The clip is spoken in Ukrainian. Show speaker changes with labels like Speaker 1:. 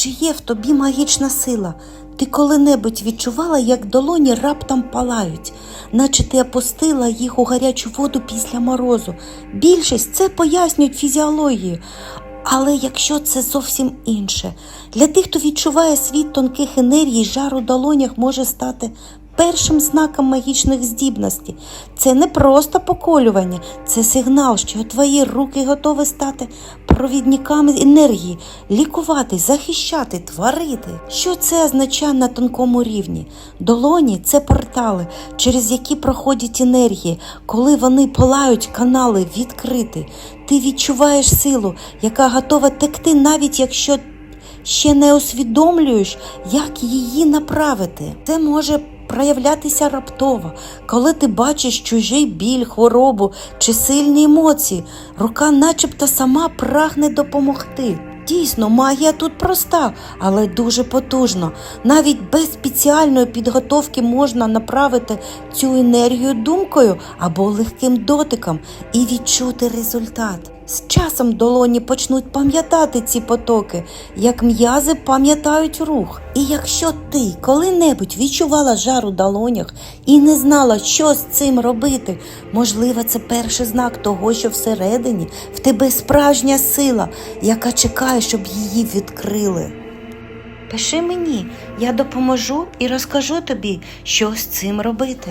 Speaker 1: Чи є в тобі магічна сила? Ти коли-небудь відчувала, як долоні раптом палають, наче ти опустила їх у гарячу воду після морозу. Більшість це пояснюють фізіологією. Але якщо це зовсім інше, для тих, хто відчуває світ тонких енергій, жар у долонях може стати першим знаком магічних здібностей. Це не просто поколювання, це сигнал, що твої руки готові стати провідниками енергії, лікувати, захищати, творити. Що це означає на тонкому рівні? Долоні це портали, через які проходять енергії. Коли вони палають, канали відкриті. Ти відчуваєш силу, яка готова текти, навіть якщо ще не усвідомлюєш, як її направити. Це може проявлятися раптово, коли ти бачиш чужий біль, хворобу чи сильні емоції. Рука начебто сама прагне допомогти. Дійсно, магія тут проста, але дуже потужна. Навіть без спеціальної підготовки можна направити цю енергію думкою або легким дотиком і відчути результат. З часом долоні почнуть пам'ятати ці потоки, як м'язи пам'ятають рух. І якщо ти коли-небудь відчувала жар у долонях і не знала, що з цим робити, можливо, це перший знак того, що всередині в тебе справжня сила, яка чекає, щоб її відкрили. Пиши мені, я допоможу і розкажу тобі, що з цим робити.